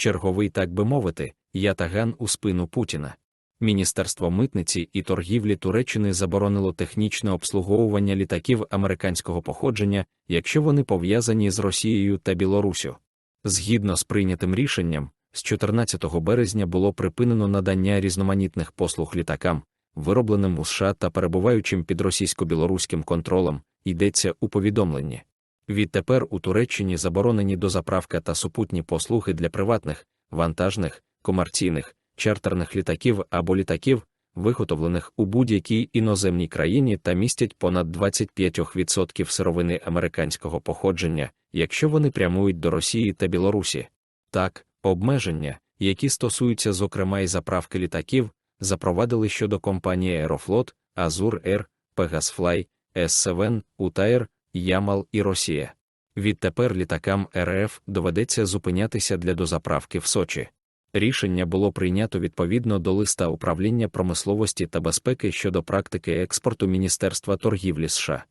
черговий, так би мовити, ятаган у спину Путіна. Міністерство митниці і торгівлі Туреччини заборонило технічне обслуговування літаків американського походження, якщо вони пов'язані з Росією та Білоруссю. Згідно з прийнятим рішенням, з 14 березня було припинено надання різноманітних послуг літакам, виробленим у США та перебуваючим під російсько-білоруським контролем, йдеться у повідомленні. Відтепер у Туреччині заборонені дозаправка та супутні послуги для приватних, вантажних, комерційних, чартерних літаків або літаків, виготовлених у будь-якій іноземній країні та містять понад 25% сировини американського походження, якщо вони прямують до Росії та Білорусі. Так, обмеження, які стосуються зокрема і заправки літаків, запровадили щодо компанії Aeroflot, Azur Air, Pegasfly, S7, Utair, Ямал і Росія. Відтепер літакам РФ доведеться зупинятися для дозаправки в Сочі. Рішення було прийнято відповідно до листа управління промисловості та безпеки щодо практики експорту Міністерства торгівлі США.